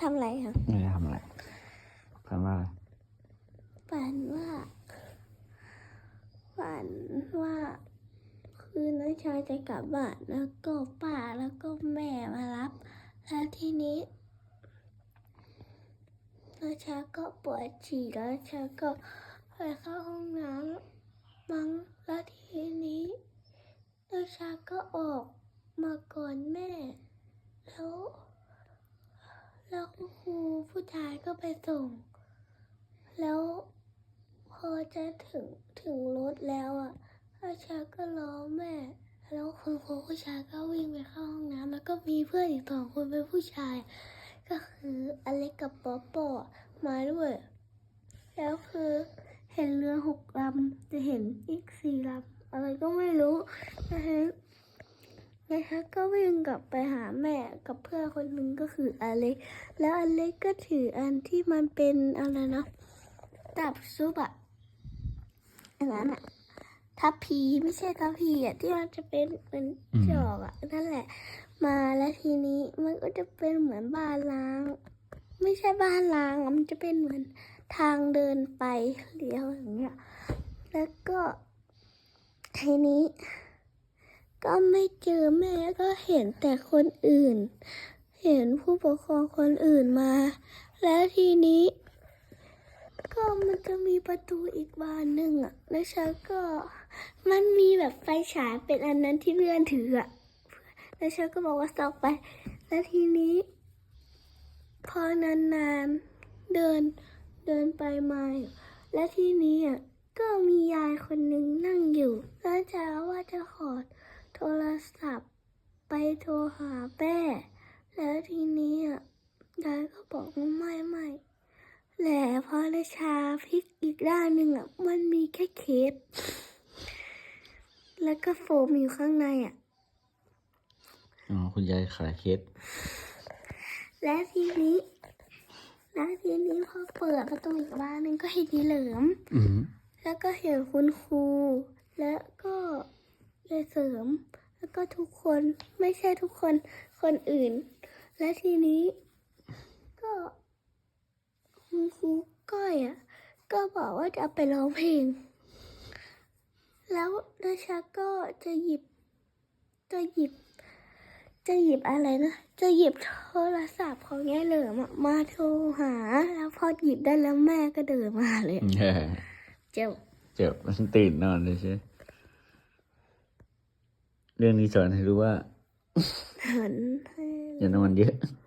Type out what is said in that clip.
ทำอะไรคะไม่ได้ทำอะไรฝันว่าอะไรฝันว่าฝันว่า คือน้าชายจะกลับบ้านแล้วก็ป้าแล้วก็แม่มารับ แล้วทีนี้น้าชายก็ปวดฉี่แล้วน้าชายก็ไปเข้าห้องน้ำมั้งแล้วทีนี้น้าชายก็ออกมาก่อนแม่ แล้วแล้วครูผู้ชายก็ไปส่ง แล้วพอจะถึงถึงรถแล้วอะอาชาก็ร้องแม่ แล้วคุณครูผู้ชายก็วิ่งไปเข้าห้องน้ำแล้วก็มีเพื่อนอีกสองคนเป็นผู้ชาย ก็คืออเล็กกับป๊อปปอมาด้วย แล้วคือเห็นเรือหกลำจะเห็นอีกสี่ลำอะไรก็ไม่รู้นะคะ นะคะก็วิ่งกลับไปหาแม่กับเพื่อนคนหนึ่งก็คืออเล็ก แล้วอเล็กก็ถืออันที่มันเป็นอะไรนะตับซุปอะอันนั้นอะทัพพีไม่ใช่ทัพพีอะที่มันจะเป็นเป็นจอกอะนั่นแหละ มาแล้วทีนี้มันก็จะเป็นเหมือนบ้านล้าง ไม่ใช่บ้านล้างมันจะเป็นเหมือนทางเดินไปเลี้ยวอย่างเงี้ยแล้วก็ทีนี้ ก็ไม่เจอแม่ก็เห็นแต่คนอื่น เห็นผู้ปกครองคนอื่นมา แล้วทีนี้ ก็มันจะมีประตูอีกบานหนึ่งอะแล้วฉันก็มันมีแบบไฟฉายเป็นอันนั้นที่เพื่อนถืออะแล้วฉันก็บอกว่าส่องไป แล้วทีนี้ พอนานๆเดินเดินไปมาแล้วทีนี้อะก็มียายคนหนึ่งนั่งอยู่แล้วจะว่าจะขอ โทรศัพท์ ไปโทรหาแม่แล้วทีนี้อะยายก็บอกว่าไม่ไม่แหละพอราชาพลิกอีกด้านหนึ่งอะมันมีแค่เคสแล้วก็โฟมอยู่ข้างในอะอ๋อคุณยายขายเคสและทีนี้และทีนี้พอเปิดประตูอีกบานหนึ่งก็เห็นยีเหลิมอืมแล้วก็เห็นคุณครู แล้วก็ ยายเสริม แล้วก็ทุกคนไม่ใช่ทุกคนคนอื่น และทีนี้ ก็คุณครูก้อยอะก็บอกว่าจะไปร้องเพลง แล้วราชาก็จะหยิบ จะหยิบ จะหยิบอะไรนะ จะหยิบโทรศัพท์ของยายเหลิมอะมาโทรหา แล้วพอหยิบได้แล้วแม่ก็เดินมาเลยเออเจ้าเจ็บมันตื่นนอนเลยใช่ไหม เรื่องนี้สอนให้รู้ว่า หันให้ อย่านอนเยอะเ